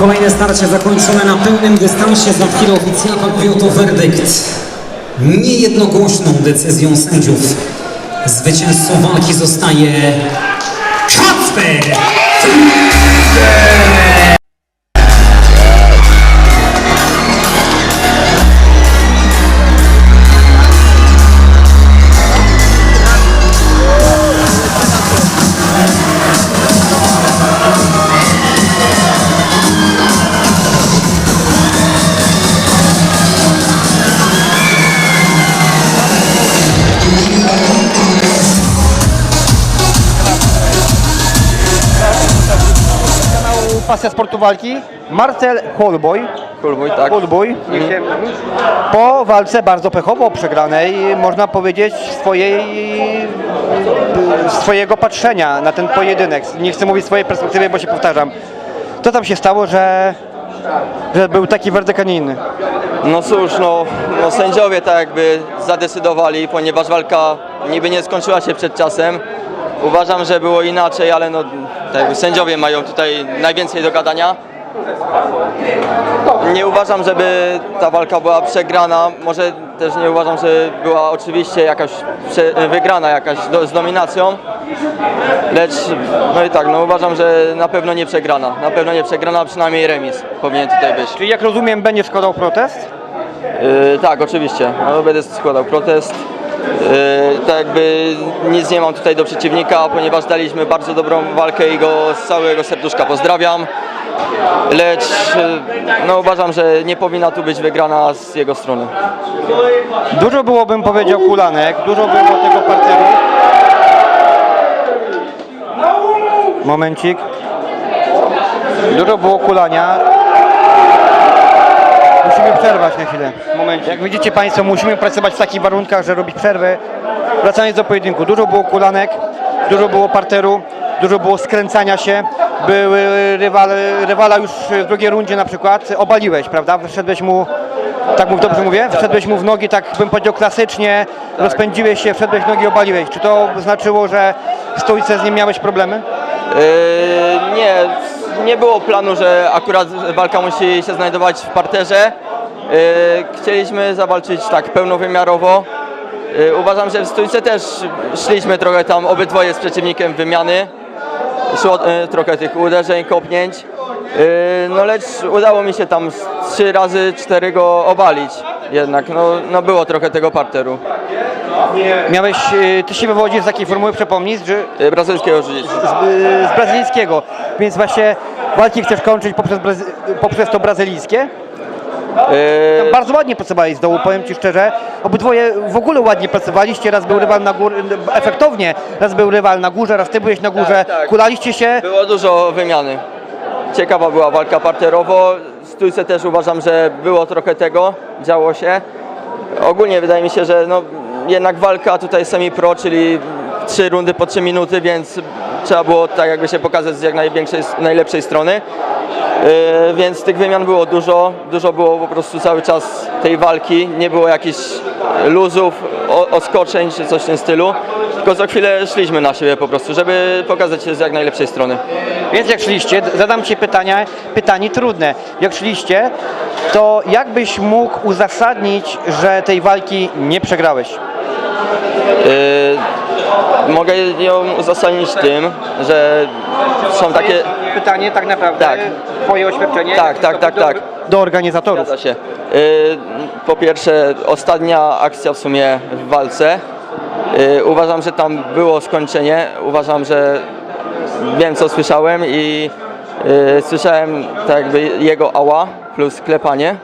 Kolejne starcie zakończone na pełnym dystansie. Za chwilę oficjalnie to werdykt. Niejednogłośną decyzją sędziów zwycięzcą walki zostaje Kacper! kanału Pasja Sportu Walki Marcel Holboj. Kulbój, tak. Holboj. Po walce bardzo pechowo przegranej, można powiedzieć swojej, swojego patrzenia na ten pojedynek. Nie chcę mówić swojej perspektywy, bo się powtarzam. Co tam się stało, że, że był taki werdykt, a nie inny? No cóż, no, no sędziowie tak jakby zadecydowali, ponieważ walka niby nie skończyła się przed czasem. Uważam, że było inaczej, ale no, tak jakby sędziowie mają tutaj najwięcej do gadania. Nie uważam, żeby ta walka była przegrana. Może też nie uważam, że była oczywiście jakaś wygrana jakaś do, z dominacją. Lecz no i tak, no uważam, że na pewno nie przegrana. Na pewno nie przegrana, a przynajmniej remis powinien tutaj być. Czyli jak rozumiem, będzie składał protest? Yy, tak, oczywiście. No, będę składał protest. Yy, tak jakby nic nie mam tutaj do przeciwnika, ponieważ daliśmy bardzo dobrą walkę i go z całego serduszka pozdrawiam. Lecz yy, no, uważam, że nie powinna tu być wygrana z jego strony. Dużo było, bym powiedział, kulanek, dużo było tego parteru. Momencik. Dużo było kulania. Musimy przerwać na chwilę. Moment. Jak widzicie Państwo, musimy pracować w takich warunkach, że robić przerwy. Wracając do pojedynku. Dużo było kulanek, dużo było parteru, dużo było skręcania się. Były rywal, rywala już w drugiej rundzie na przykład obaliłeś, prawda? Wszedłeś mu, tak mów, dobrze mówię? Wszedłeś mu w nogi, tak bym powiedział klasycznie, rozpędziłeś się, wszedłeś w nogi, obaliłeś. Czy to znaczyło, że w stójce z nim miałeś problemy? Yy, nie, nie było planu, że akurat walka musi się znajdować w parterze. Yy, chcieliśmy zawalczyć tak pełnowymiarowo. Yy, uważam, że w stójce też szliśmy trochę tam obydwoje z przeciwnikiem wymiany. Szło yy, trochę tych uderzeń, kopnięć. No lecz udało mi się tam trzy razy cztery go obalić. Jednak no, no było trochę tego parteru. Miałeś, y, ty się wywodzisz z takiej formuły, przypomnij, że Yy, brazylijskiego z, y, z brazylijskiego, więc właśnie walki chcesz kończyć poprzez, brazy, poprzez to brazylijskie? Bardzo ładnie pracowałeś z dołu, powiem Ci szczerze. Obydwoje w ogóle ładnie pracowaliście, raz był rywal na górze, efektownie, raz był rywal na górze, raz Ty byłeś na górze, tak. kulaliście się. Było dużo wymiany. Ciekawa była walka parterowo. W stójce też uważam, że było trochę tego, działo się. Ogólnie wydaje mi się, że no, jednak walka tutaj semi-pro, czyli trzy rundy po trzy minuty, więc trzeba było tak jakby się pokazać z jak największej, najlepszej strony. Yy, więc tych wymian było dużo, dużo było po prostu cały czas tej walki, nie było jakichś luzów, oskoczeń czy coś w tym stylu, tylko za chwilę szliśmy na siebie po prostu, żeby pokazać się z jak najlepszej strony. Więc jak szliście, zadam Ci pytania, pytanie trudne. Jak szliście, to jak byś mógł uzasadnić, że tej walki nie przegrałeś? Yy, mogę ją uzasadnić tym, że są takie... Pytanie tak naprawdę, Tak. Twoje oświadczenie? Tak, tak, tak, do, tak. Do organizatorów. Zgadza się. Yy, po pierwsze, ostatnia akcja w sumie w walce. Yy, uważam, że tam było skończenie. Uważam, że wiem co słyszałem i yy, słyszałem tak jakby jego ała plus klepanie.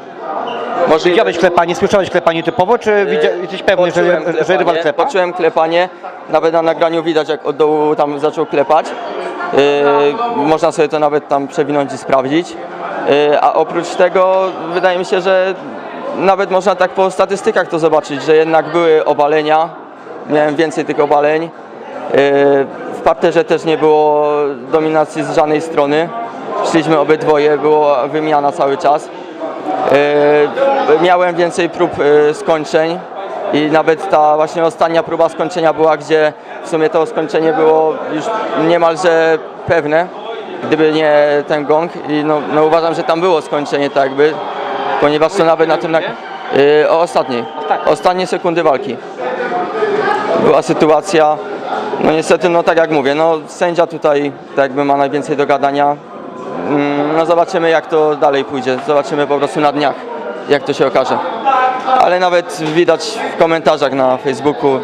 Może Widziałeś klepanie, słyszałeś klepanie typowo, czy widzia, jesteś pewny, że, Poczułem że rywal klepanie, klepa? Poczułem klepanie, nawet na nagraniu widać jak od dołu tam zaczął klepać. Yy, można sobie to nawet tam przewinąć i sprawdzić. Yy, a oprócz tego wydaje mi się, że nawet można tak po statystykach to zobaczyć, że jednak były obalenia. Miałem więcej tych obaleń. W parterze też nie było dominacji z żadnej strony. Szliśmy obydwoje, była wymiana cały czas. E, Miałem więcej prób e, skończeń i nawet ta właśnie ostatnia próba skończenia była, gdzie w sumie to skończenie było już niemalże pewne, gdyby nie ten gong i no, no uważam, że tam było skończenie tak jakby, ponieważ to nawet na tym... Na, e, o ostatniej, ostatnie sekundy walki była sytuacja, no niestety, no tak jak mówię, no sędzia tutaj tak jakby ma najwięcej do gadania. Mm, No zobaczymy jak to dalej pójdzie, zobaczymy po prostu na dniach, jak to się okaże. Ale nawet widać w komentarzach na Facebooku,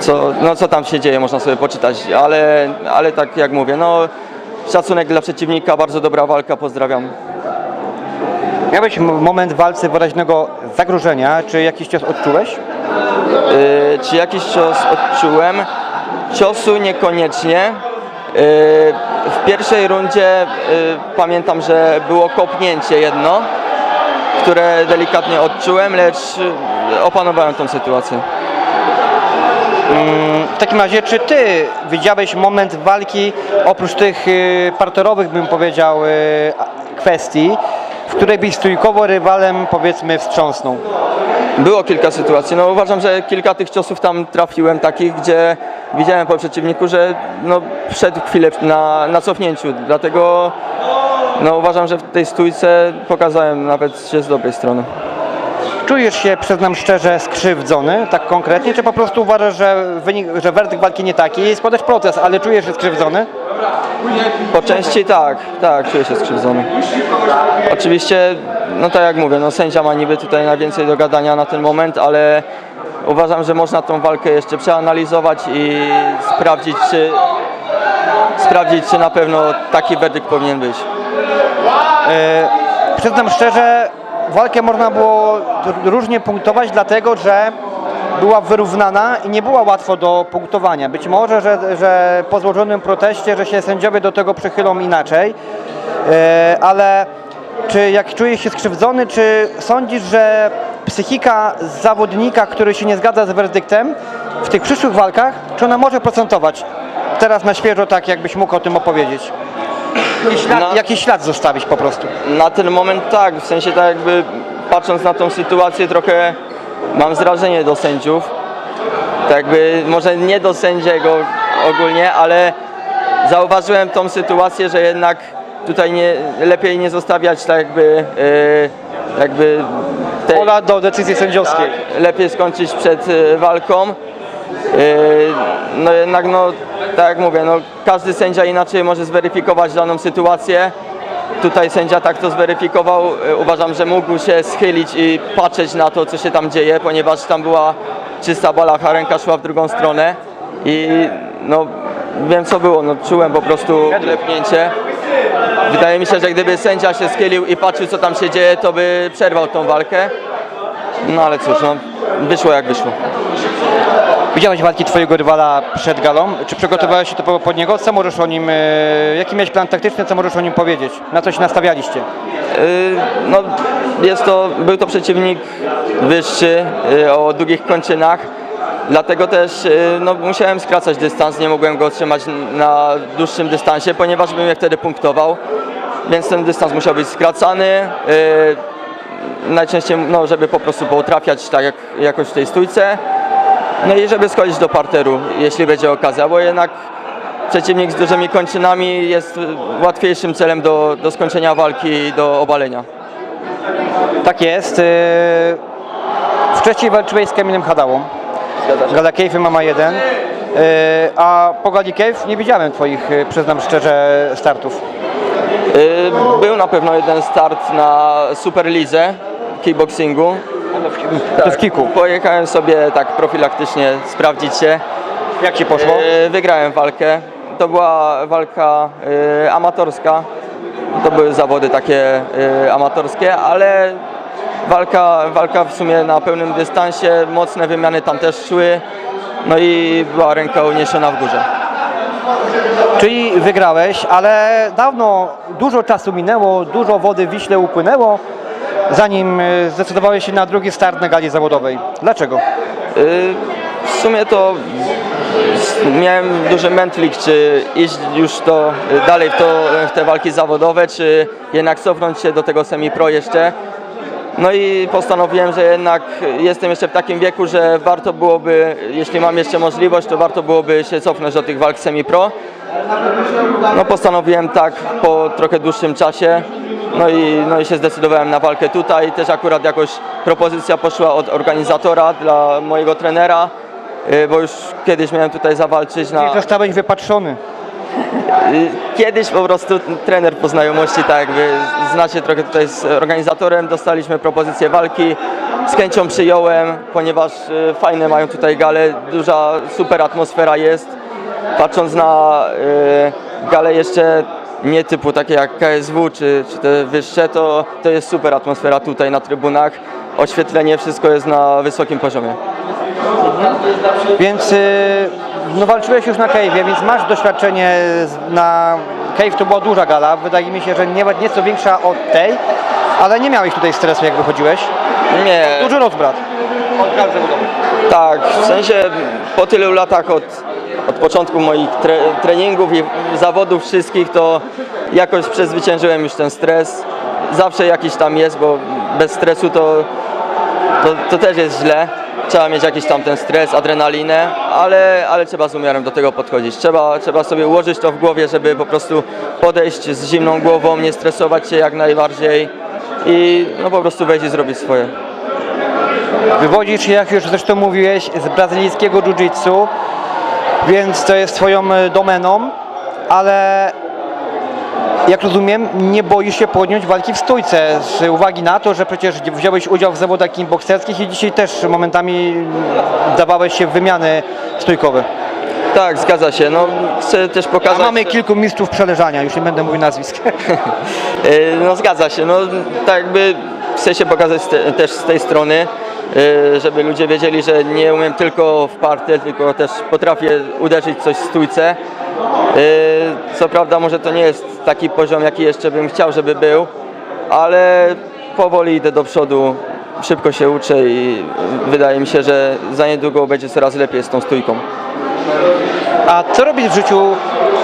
co, no co tam się dzieje, można sobie poczytać, ale, ale tak jak mówię, no szacunek dla przeciwnika, bardzo dobra walka, pozdrawiam. Miałeś moment w walce wyraźnego zagrożenia, czy jakiś cios odczułeś? Yy, czy jakiś cios odczułem? Ciosu niekoniecznie. Yy, w pierwszej rundzie yy, pamiętam, że było kopnięcie jedno, które delikatnie odczułem, lecz yy, opanowałem tą sytuację. W takim razie, czy ty widziałeś moment walki, oprócz tych y, parterowych, bym powiedział, y, kwestii, w której byś stójkowo rywalem, powiedzmy, wstrząsnął? Było kilka sytuacji. No uważam, że kilka tych ciosów tam trafiłem takich, gdzie widziałem po przeciwniku, że no, wszedł chwilę na, na cofnięciu. Dlatego no, uważam, że w tej stójce pokazałem nawet się z dobrej strony. Czujesz się, przyznam szczerze, skrzywdzony, tak konkretnie, czy po prostu uważasz, że, wynik, że werdykt walki nie taki i składasz protest, ale czujesz się skrzywdzony? Po części tak, tak, czuję się skrzywdzony. Oczywiście, no tak jak mówię, no sędzia ma niby tutaj najwięcej do gadania na ten moment, ale uważam, że można tą walkę jeszcze przeanalizować i sprawdzić, czy, sprawdzić, czy na pewno taki werdykt powinien być. E, Przyznam szczerze, walkę można było różnie punktować, dlatego że była wyrównana i nie była łatwo do punktowania. Być może, że, że po złożonym proteście, że się sędziowie do tego przychylą inaczej, E, ale czy jak czujesz się skrzywdzony, czy sądzisz, że psychika zawodnika, który się nie zgadza z werdyktem w tych przyszłych walkach, czy ona może procentować? Teraz na świeżo tak, jakbyś mógł o tym opowiedzieć. Jakiś ślad, No. jakiś ślad zostawić po prostu. Na ten moment tak, w sensie tak jakby patrząc na tą sytuację trochę mam zrażenie do sędziów. Tak jakby może nie do sędziego ogólnie, ale zauważyłem tą sytuację, że jednak tutaj nie, lepiej nie zostawiać tak jakby, e, jakby tej, Pola do decyzji sędziowskiej. lepiej skończyć przed e, walką. E, No jednak, no, tak jak mówię, no, każdy sędzia inaczej może zweryfikować daną sytuację. Tutaj sędzia tak to zweryfikował. E, Uważam, że mógł się schylić i patrzeć na to, co się tam dzieje, ponieważ tam była czysta balacha, ręka szła w drugą stronę i no, wiem co było, no, czułem po prostu klepnięcie. Wydaje mi się, że gdyby sędzia się schylił i patrzył, co tam się dzieje, to by przerwał tą walkę. No ale cóż, no, wyszło jak wyszło. Widziałeś walki twojego rywala przed galą? Czy przygotowałeś się to pod niego? Co możesz o nim, e, jaki miałeś plan taktyczny, co możesz o nim powiedzieć? Na co się nastawialiście? Y, No, jest to, był to przeciwnik wyższy, y, o długich kończynach, dlatego też no, musiałem skracać dystans, nie mogłem go trzymać na dłuższym dystansie, ponieważ bym je wtedy punktował, więc ten dystans musiał być skracany. Najczęściej, no, żeby po prostu było trafiać tak jak jakoś w tej stójce, no i żeby schodzić do parteru, jeśli będzie okazja, bo jednak przeciwnik z dużymi kończynami jest y, łatwiejszym celem do, do skończenia walki i do obalenia. Tak jest. e, Wcześniej walczyłeś z Kamilem Hadałą. Gala Cave Mama 1. e, A po Gali Cave nie widziałem twoich, e, przyznam szczerze, startów. Y, Był na pewno jeden start na Superlidze kickboxingu. To w kiku. Pojechałem sobie tak profilaktycznie sprawdzić się. Jak ci poszło? Y, Wygrałem walkę. To była walka y, amatorska. To były zawody takie amatorskie, ale walka, walka w sumie na pełnym dystansie, mocne wymiany tam też szły. No i była ręka uniesiona w górze. Czyli wygrałeś, ale dawno, dużo czasu minęło, dużo wody w Wiśle upłynęło, zanim e, zdecydowałeś się na drugi start na gali zawodowej. Dlaczego? Y, w sumie to miałem duży mętlik, czy iść już to y, dalej w, to, w te walki zawodowe, czy jednak cofnąć się do tego semi-pro jeszcze. No i postanowiłem, że jednak jestem jeszcze w takim wieku, że warto byłoby, jeśli mam jeszcze możliwość, to warto byłoby się cofnąć do tych walk semi-pro. No postanowiłem tak po trochę dłuższym czasie. No i, no i się zdecydowałem na walkę tutaj. Też akurat jakoś propozycja poszła od organizatora dla mojego trenera, y, bo już kiedyś miałem tutaj zawalczyć na... Zostałeś wypatrzony. Kiedyś po prostu trener po znajomości, tak jakby znacie trochę tutaj z organizatorem, dostaliśmy propozycję walki, z chęcią przyjąłem, ponieważ y, fajne mają tutaj gale, duża, super atmosfera jest. Patrząc na y, gale jeszcze nie typu takie jak KSW czy, czy te wyższe, to, to jest super atmosfera tutaj na trybunach. Oświetlenie, wszystko jest na wysokim poziomie. Więc y, no walczyłeś już na Cave'ie, więc masz doświadczenie na Cave to była duża gala, wydaje mi się, że nie, nieco większa od tej, ale nie miałeś tutaj stresu jak wychodziłeś. Nie, Duży rozbrat. Od gal zawodowych. Tak, w sensie po tylu latach od, od początku moich tre, treningów i zawodów wszystkich, to jakoś przezwyciężyłem już ten stres. Zawsze jakiś tam jest, bo bez stresu to, to, to też jest źle. Trzeba mieć jakiś tam ten stres, adrenalinę, ale, ale trzeba z umiarem do tego podchodzić. Trzeba, trzeba sobie ułożyć to w głowie, żeby po prostu podejść z zimną głową, nie stresować się jak najbardziej i no po prostu wejść i zrobić swoje. Wywodzisz jak już zresztą mówiłeś, z brazylijskiego jiu-jitsu, więc to jest twoją e, domeną, ale jak rozumiem, nie boisz się podjąć walki w stójce z uwagi na to, że przecież wziąłeś udział w zawodach kickbokserskich i dzisiaj też momentami dawałeś się w wymiany stójkowe. Tak, zgadza się. No, chcę też A pokazać. mamy kilku mistrzów przeleżania, już nie będę mówił nazwisk. E, No zgadza się, no tak jakby chcę się pokazać też z tej strony, e, żeby ludzie wiedzieli, że nie umiem tylko w parter, tylko też potrafię uderzyć coś w stójce. E, Co prawda może to nie jest taki poziom, jaki jeszcze bym chciał, żeby był, ale powoli idę do przodu, szybko się uczę i wydaje mi się, że za niedługo będzie coraz lepiej z tą stójką. A co robisz w życiu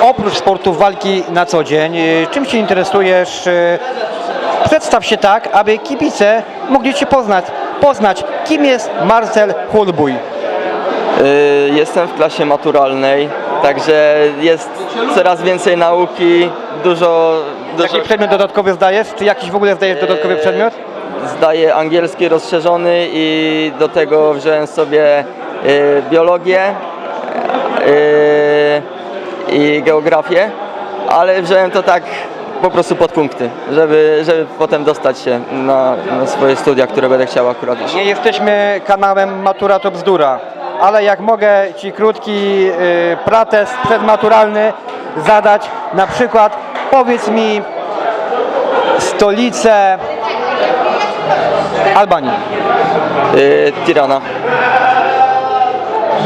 oprócz sportu walki na co dzień? Y, Czym się interesujesz? Y, Przedstaw się tak, aby kibice mogli Cię poznać. Poznać, kim jest Marcel Hulbuj. Y, Jestem w klasie maturalnej, także jest coraz więcej nauki, dużo, dużo Jaki przedmiot dodatkowy zdajesz? Czy jakiś w ogóle zdajesz dodatkowy przedmiot? zdaję angielski rozszerzony i do tego wziąłem sobie y, biologię y, i geografię, ale wziąłem to tak po prostu pod punkty, żeby, żeby potem dostać się na, na swoje studia, które będę chciał akurat iść. Nie jesteśmy kanałem Matura to bzdura, ale jak mogę Ci krótki y, pratest przedmaturalny zadać, na przykład powiedz mi stolicę Albanii. Y, Tirana.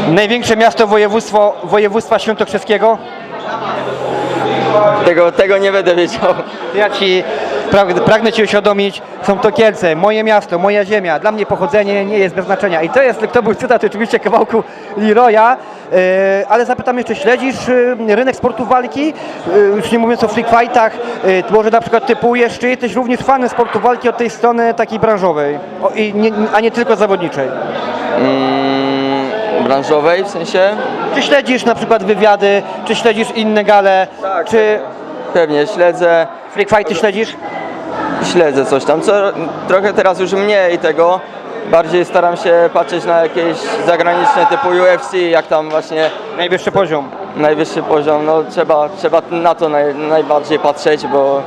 Największe miasto województwo, województwa świętokrzyskiego? Tego, tego nie będę wiedział. Ja ci pra- pragnę Ci uświadomić, są to Kielce, moje miasto, moja ziemia. Dla mnie pochodzenie nie jest bez znaczenia. I to jest, to był cytat oczywiście kawałku Leroya, yy, ale zapytam jeszcze, śledzisz yy, rynek sportu walki? Yy, już nie mówiąc o freak fightach, yy, może na przykład typujesz, czy jesteś również fanem sportu walki od tej strony takiej branżowej, o, i nie, a nie tylko zawodniczej? Mm, branżowej w sensie? Czy śledzisz na przykład wywiady, czy śledzisz inne gale, Tak. czy Pewnie śledzę. freak fighty śledzisz? Śledzę coś tam. Co, trochę teraz już mniej tego. Bardziej staram się patrzeć na jakieś zagraniczne typu UFC, jak tam właśnie Najwyższy poziom. najwyższy poziom. No trzeba, trzeba na to naj, najbardziej patrzeć, bo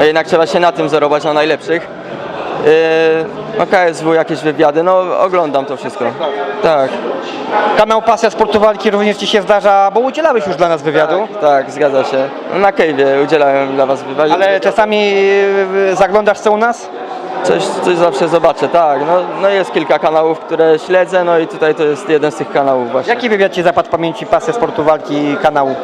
jednak trzeba się na tym zerować na najlepszych. Yy, no KSW, jakieś wywiady, no oglądam to wszystko. Tak, Kanał Pasja Sportu Walki również Ci się zdarza, bo udzielałeś już dla nas wywiadu. tak, zgadza się. Na Cave'ie udzielałem dla Was wywiadu. Ale czasami y, zaglądasz co u nas? Coś, coś zawsze zobaczę, tak. No, no jest kilka kanałów, które śledzę, no i tutaj to jest jeden z tych kanałów właśnie. Jaki wywiad Ci zapadł w pamięci Pasja Sportu Walki kanału?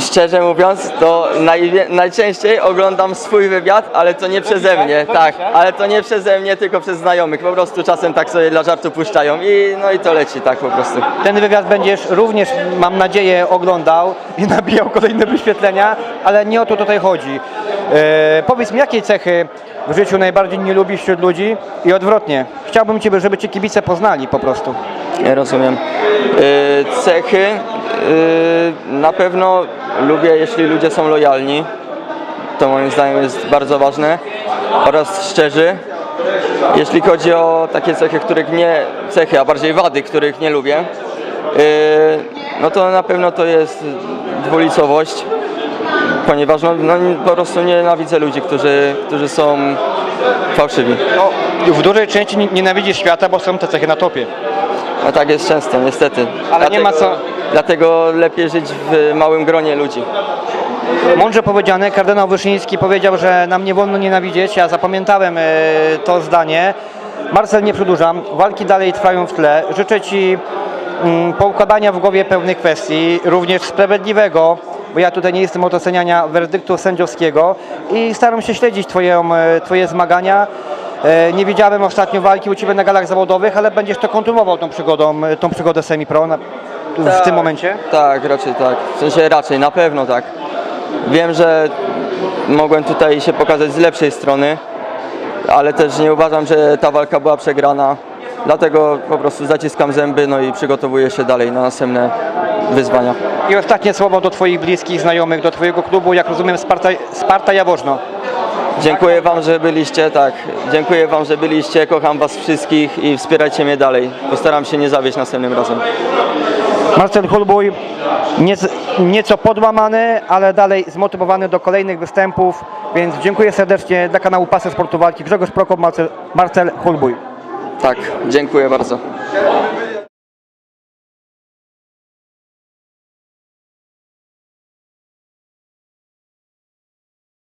Szczerze mówiąc, to najwie- najczęściej oglądam swój wywiad, ale to nie przeze mnie, tak, ale to nie przeze mnie, tylko przez znajomych. Po prostu czasem tak sobie dla żartu puszczają i no i to leci tak po prostu. Ten wywiad będziesz również, mam nadzieję, oglądał i nabijał kolejne wyświetlenia, ale nie o to tutaj chodzi. E, powiedz mi, jakie cechy w życiu najbardziej nie lubisz wśród ludzi i odwrotnie. Chciałbym Ciebie, żeby Cię kibice poznali po prostu. Ja rozumiem. Y, cechy, na pewno lubię, jeśli ludzie są lojalni. To moim zdaniem jest bardzo ważne. Oraz szczerzy. Jeśli chodzi o takie cechy, których nie, cechy, a bardziej wady, których nie lubię, y, no to na pewno to jest dwulicowość, ponieważ no, no, po prostu nienawidzę ludzi, którzy, którzy są fałszywi. No, w dużej części nie- nienawidzisz świata, bo są te cechy na topie. No tak jest często, niestety. Ale nie ma co- Dlatego lepiej żyć w małym gronie ludzi. Mądrze powiedziane, kardynał Wyszyński powiedział, że nam nie wolno nienawidzieć. Ja zapamiętałem e, to zdanie. Marcel, nie przedłużam. Walki dalej trwają w tle. Życzę Ci mm, poukładania w głowie pewnych kwestii, również sprawiedliwego, bo ja tutaj nie jestem od oceniania werdyktu sędziowskiego i staram się śledzić twoją, e, Twoje zmagania. E, Nie widziałem ostatnio walki u Ciebie na galach zawodowych, ale będziesz to kontynuował tą przygodą, tą przygodę semi-pro w tym momencie. Tak, raczej tak. W sensie raczej, na pewno tak. Wiem, że mogłem tutaj się pokazać z lepszej strony, ale też nie uważam, że ta walka była przegrana. Dlatego po prostu zaciskam zęby no i przygotowuję się dalej na następne wyzwania. I ostatnie słowo do Twoich bliskich, znajomych, do Twojego klubu, jak rozumiem Sparta, Sparta Jaworzno. Dziękuję Wam, że byliście, tak. Dziękuję Wam, że byliście. Kocham Was wszystkich i wspierajcie mnie dalej. Postaram się nie zawieść następnym razem. Marcel Hulbuj, nieco, podłamany, ale dalej zmotywowany do kolejnych występów, więc dziękuję serdecznie dla kanału Pasy Sportu Walki. Grzegorz Prokop, Marcel, Marcel. Tak, dziękuję bardzo.